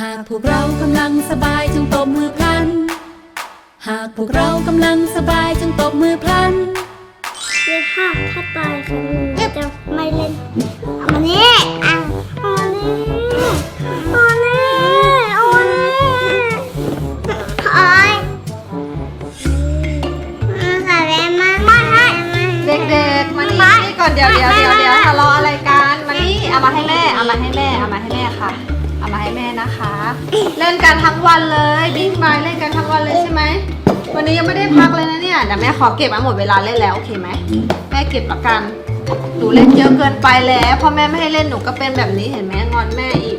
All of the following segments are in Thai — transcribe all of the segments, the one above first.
หากพวกเรากำลังสบายจงตบมือพลัน หากพวกเรากำลังสบายจงตบมือพลันคือถ้าถ้าตายคือจะไม่เล่นเอามานี่อะเอามานี่เอามานี่ เล่นกันทั้งวันเลยบิ๊กไมเล่นกันทั้งวันเลยใช่ไหมวันนี้ยังไม่ได้พักเลยนะเนี่ยเดี๋ยวแม่ขอเก็บมาหมดเวลาเล่นแล้วโอเคไหมแม่เก็บประกันหนูเล่นเยอะเกินไปแล้วพอแม่ไม่ให้เล่นหนูก็เป็นแบบนี้เห็นไหมงอนแม่อีก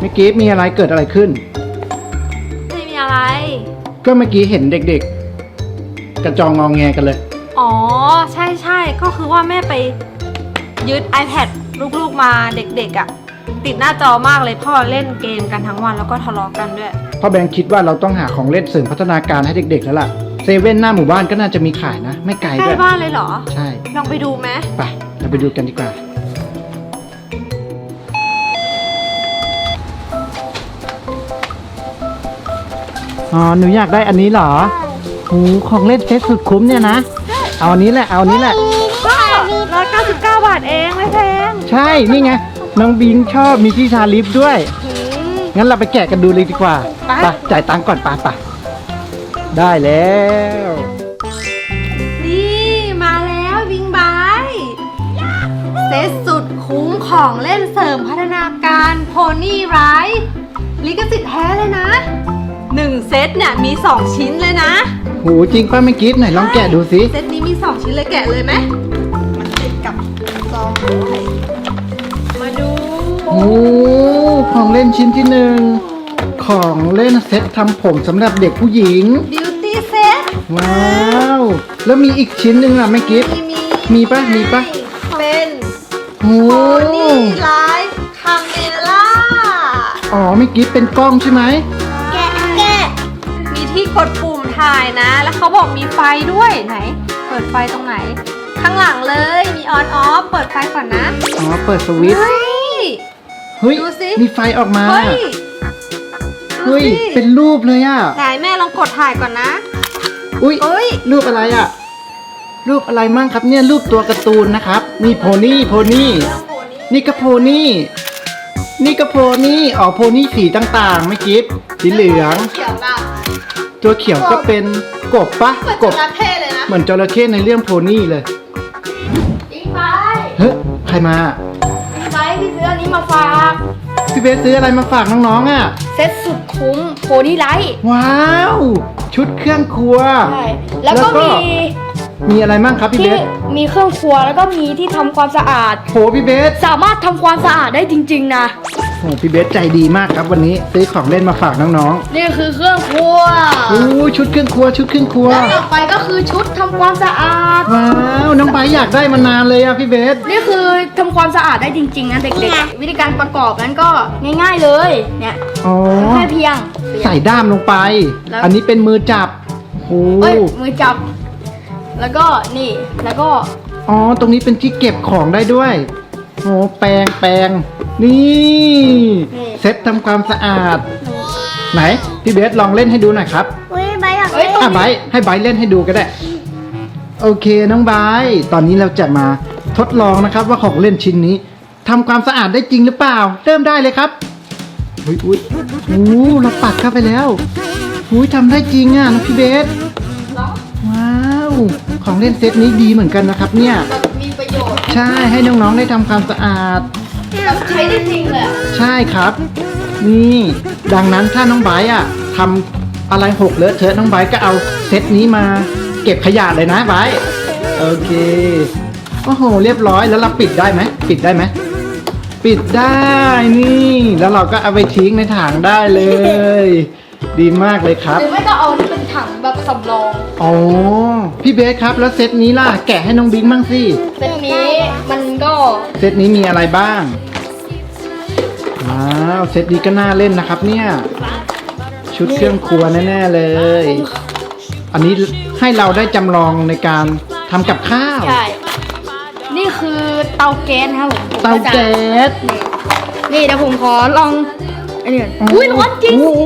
เมื่อกี้มีอะไรเกิดอะไรขึ้น ไม่มีอะไร ก็เมื่อกี้เห็นเด็กๆ กระจองงองแงกันเลย อ๋อ ใช่ใช่ก็คือว่าแม่ไปยึด iPad ลูกๆมาเด็กๆอะ่ะ ติดหน้าจอมากเลยพ่อเล่นเกมกันทั้งวันแล้วก็ทะเลาะกันด้วย พ่อแบงค์คิดว่าเราต้องหาของเล่นเสริมพัฒนาการให้เด็กๆแล้วล่ะเซเว่นหน้าหมู่บ้านก็น่าจะมีขายนะ ไม่ไกลใกด้ล้วยบ้านเลยเหรอ ใช่ลองไปดูไหมไปเราไปดูกันดีกว่า อ๋อหนูอยากได้อันนี้เหรอหูของเล่นเซ็ตสุดคุ้มเนี่ยนะเอาอันนี้แหละเอาอันนี้แหละ ก็ร้อยเก้าสิบเก้าบาทเองไม่แพง ใช่นี่ไง น้องบิงชอบมีที่ทาลิปด้วย งั้นเราไปแกะกันดูเลยดีกว่าไปไปจ่ายตังค์ก่อนไปไปได้แล้ว นี่มาแล้ววิงบายเซตสุดคุ้มของเล่นเสริมพัฒนาการโพนี่ไรลิขสิทธิ์แท้เลยนะหนึ่งเซตเนี่ยมี2ชิ้นเลยนะหูจริงป้าไม่กิฟไหนลองแกะดูสิ เซตนี้มี2ชิ้นเลยแกะเลยไหม โอ้ของเล่นชิ้นที่หนึ่งของเล่นเซ็ตทำผมสำหรับเด็กผู้หญิงบิวตี้เซตว้าว แล้วมีอีกชิ้นหนึ่งล่ะไม่กิฟมีมีมีปะมีปะเป็นโอ้โพนี่ไลฟ์คาเมล่าอ๋อไม่กิฟเป็นกล้องใช่ไหมแกะแกะมีที่กดปุ่มถ่ายนะ แล้วเขาบอกมีไฟด้วยไหน เปิดไฟตรงไหน ข้างหลังเลยมีออนออฟเปิดไฟก่อนนะอ๋อเปิดสวิตช์ เฮ้ยเฮ้ย ดูสิ มีไฟออกมา เฮ้ยดูเฮ้ย สิเป็นรูปเลยอะ ไหนแม่ลองกดถ่ายก่อนนะ อุ้ยเอ้ย รูปอะไรอะ รูปอะไรมั่งครับเนี่ย รูปตัวการ์ตูนนะครับนี่โพนี่ โพนี่ นี่ก็โพนี่ นี่ก็โพนี่ อ๋อ โพนี่สีต่างๆ ไม่กิฟสีเหลือง เขียวล่ะตัวเขียวก็เป็นกบปะเหมือนกจบ ระเข้เลยนะเหมือนจระเข้ในเรื่องโพนี่เลย อิงไป เฮ้ย ใครมา อิงไปพี่ซื้ออันนี้มาฝากพี่เบสซื้ออะไรมาฝากน้องๆอะ เซ็ตสุดคุ้มโพนี่ไลท์ว้าว ชุดเครื่องครัว ใช่แล้วก็แล้วก็มีมีอะไรมั่งครับพี่เบที่สมีเครื่องครัวแล้วก็มีที่ทำความสะอาด โหพี่เบสสามารถทำความสะอาดได้จริง ๆ นะ โหพี่เบสใจดีมากครับวันนี้ซื้อของเล่นมาฝากน้องนี่คือเครื่องครัวๆโอ้ชุดเครื่องครัวชุดเครื่องครัว แล้วต่อไปก็คือชุดทำความสะอาด ว้าวน้องไบร์ทอยากได้มานานเลยอะพี่เบส นี่คือทำความสะอาดได้จริง ๆ นะเด็กๆ วิธีการประกอบนั้นก็ง่าย ๆเลย เนี่ยอ๋อ แค่เพียง ใส่ด้ามลงไป แล้ว อันนี้เป็นมือจับโอ้เอ้ยมือจับ แล้วก็นี่แล้วก็อ๋อตรงนี้เป็นที่เก็บของได้ด้วย โอ้แปรงแปรงนี่เซ็ตทำความสะอาด ไหนพี่เบสลองเล่นให้ดูหน่อยครับอุ้ยใบอยากเอ้ยเล่นอะไบร์ทให้ไบร์ทเล่นให้ดูก็ได้โอเคน้องไบร์ทตอนนี้เราจะมาทดลองนะครับว่าของเล่นชิ้นนี้ทำความสะอาดได้จริงหรือเปล่า เริ่มได้เลยครับอุ้ยอุ้ยโอ้เราปัดเข้าไปแล้วอุ้ยทำได้จริงอะน้องพี่เบสว้าว ของเล่นเซตนี้ดีเหมือนกันนะครับเนี่ยมีประโยชน์ ใช่ให้น้องๆได้ทำความสะอาดใช้ได้จริงเลยอะใช่ครับ นี่ดังนั้นถ้าน้องไบร์ทอะทำอะไรหกเลอะเทอะน้องไบร์ทก็เอาเซตนี้มาเก็บขยะเลยนะไบร์ทโอเคโอ้โหเรียบร้อยแล้วเราปิดได้ไหมปิดได้ไหมปิดได้นี่ แล้วเราก็เอาไปทิ้งในถังได้เลย ดีมากเลยครับ หรือไม่ก็เอาที่เป็นถังแบบสำรองอ๋อ พี่เบสครับ แล้วเซตนี้ล่ะ แกะให้น้องบิงบ้างสิ เซตนี้มันก็เซตนี้มีอะไรบ้าง ว้าว เซตนี้ก็น่าเล่นนะครับเนี่ย ชุดเครื่องครัวแน่ๆเลย อันนี้ให้เราได้จำลองในการทำกับข้าว ใช่ นี่คือเตาแก๊สนะครับผมผมเตาจะแก๊ส นี่เดี๋ยวผมขอลอง นี้ก่อนอุ้ยร้อนจริง โอ้โห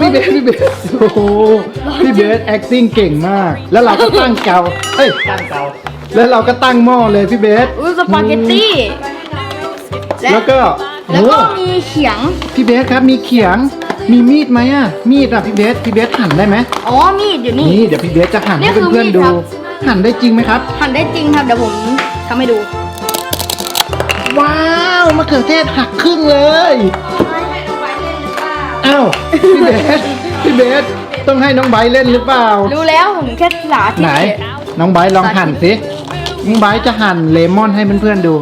พี่เบสพี่เบสโอ้โหพี่เบส acting เก่งมาก แล้วเราก็ตั้งเกาเอ้ยตั้งเกาแล้วเราก็ตั้งหม้อเลยพี่เบสอุ้ยสปาเกตตี้และแล้วก็แล้วก็โอ้มีเขียง พี่เบสครับมีเขียง มีมีดไหมอะ มีดอะพี่เบส พี่เบสหั่นได้ไหมอ๋อ มีดอยู่นี่ นี่เดี๋ยวพี่เบสจะหั่นนี่ให้คือเพื่อนมีๆดดูครับหั่นได้จริงไหมครับ หั่นได้จริงครับ เดี๋ยวผมทำให้ดู ว้าวมะเขือเทศหักครึ่งเลย อ้าวพี่เบสพี่เบสต้องให้น้องไบร์ทเล่นหรือเปล่า รู้แล้วผมแค่สาธิตไหน น้องไบร์ทลองหั่นสิน้องไบร์ทจะหั่นเลมอนให้เพื่อนๆดู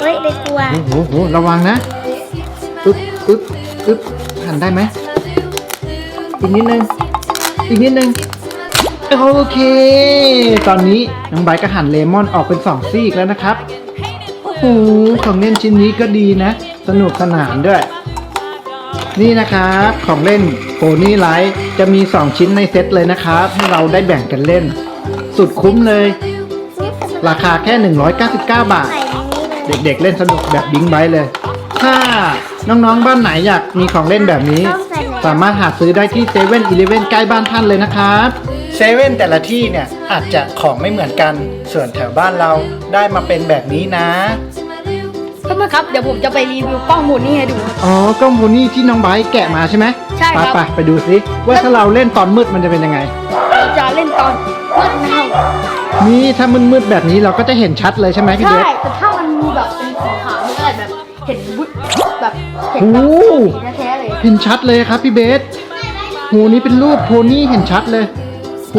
เฮ้ยไปกลัวโอ้โหโหระวังนะอึ๊บอึ๊บอึ๊บหั่นได้ไหมอีกนิดนึงอีกนิดนึงโอเค ตอนนี้น้องไบร์ทก็หั่นเลมอนออกเป็นสองซีกแล้วนะครับโอ้โหของเล่นชิ้นนี้ก็ดีนะ สนุกสนานด้วย นี่นะครับของเล่นโ o นี่ไลท์จะมี 2 ชิ้นในเซ็ตเลยนะครับ ให้เราได้แบ่งกันเล่น สุดคุ้มเลย ราคาแค่ 199 บาทใส่ในนี้เลยเด็กๆเล่นสนุกแบบบิงไบค์เลย ถ้าน้องๆบ้านไหนอยากมีของเล่นแบบนี้ สามารถหาซื้อได้ที่เซเว่นอีเลเว่นใกล้บ้านท่านเลยนะครับเซเว่นแต่ละที่เนี่ยอาจจะของไม่เหมือนกัน ส่วนแถวบ้านเราได้มาเป็นแบบนี้นะ เพื่อนๆครับเดี๋ยวผมจะไปรีวิวกล้องมูนี่ให้ดูอ๋อกล้องโพนี่ที่น้องไบร์ทแกะมาใช่ไหมใช่ครับ ไปๆไปดูสิว่าถ้าเราเล่นตอนมืดมันจะเป็นยังไง เราจะเล่นตอนมืดนะครับนี่ถ้ามืดๆแบบนี้เราก็จะเห็นชัดเลยใช่ไหมพี่เบใช่สแต่ถ้ามันมีแบบเป็นสีขาวมันก็อาจแบบเห็นวุ้แบบเห็นโอ้แบบสีแท้ๆเลยเห็นชัดเลยครับพี่เบสโหนี่เป็นรูปโพนี่เห็นชัดเลยโห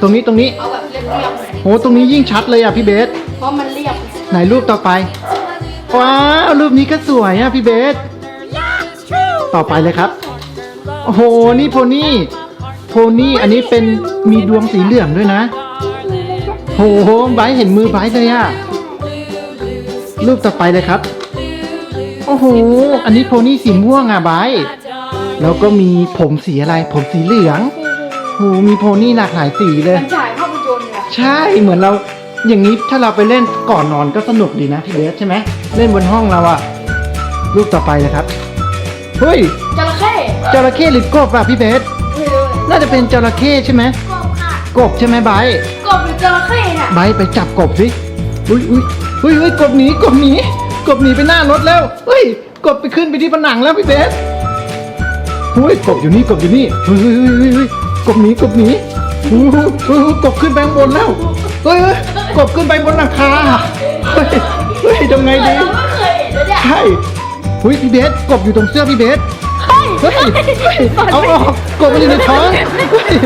ตรงนี้ตรงนี้เอาแบบเรียบๆเลยโหตรงนี้ยิ่งชัดเลยอะพี่เบส เพราะมันเรียบไหนรูปต่อไป ว้าวรูปนี้ก็สวยอะพี่เบส ต่อไปเลยครับ โอ้โห นี่โพนี่ โพนี่ อันนี้เป็นมีดวงสีเหลืองด้วยนะโหไบร์ทเห็นมือไบร์ทเลยอะ รูปต่อไปเลยครับ โอ้โห อันนี้โพนี่สีม่วงอะไบร์ทแล้วก็มีผมสีอะไร ผมสีเหลืองโหมีโพนี่หลากหลายสีเลย มันฉายภาพยนตร์เลยอะใช่ เหมือนเรา อย่างนี้ถ้าเราไปเล่นก่อนนอนก็สนุกดีนะพี่เบสใช่ไหมเล่นบนห้องเราอะรูปต่อไปเลยครับเฮ้ยจระเข้จระเข้หรือกบอะพี่เบสไม่รู้เลยน่าจะเป็นจระเข้ใช่ไหมกบใช่ไหมไบร์ทกบหรือจระเข้เนี่ยไบร์ทไปจับกบสิอุ้ยอุ้ยอุ้ยอุ้ยกบหนีกบหนีกบหนีไปหน้ารถแล้วเฮ้ยกบไปขึ้นไปที่ผนังแล้วพี่เบสอุ้ยกบอยู่นี่กบอยู่นี่เฮ้ยเฮ้ยเฮ้ยเฮ้ยเฮ้ยกบหนีกบหนีอู้หูอู้หูกบขึ้นไปข้างบนแล้วเฮ้ยเฮ้ย กบขึ้นไปบนหลังคาเฮ้ยเฮ้ยทำไงดี เราไม่เคยเห็นเลยเนี่ย ใช่หุ้ยพี่เบสกบอยู่ตรงเสื้อพี่เบส เฮ้ยเฮ้ยเอาออกกบมันอยู่ในท้องเฮ้ย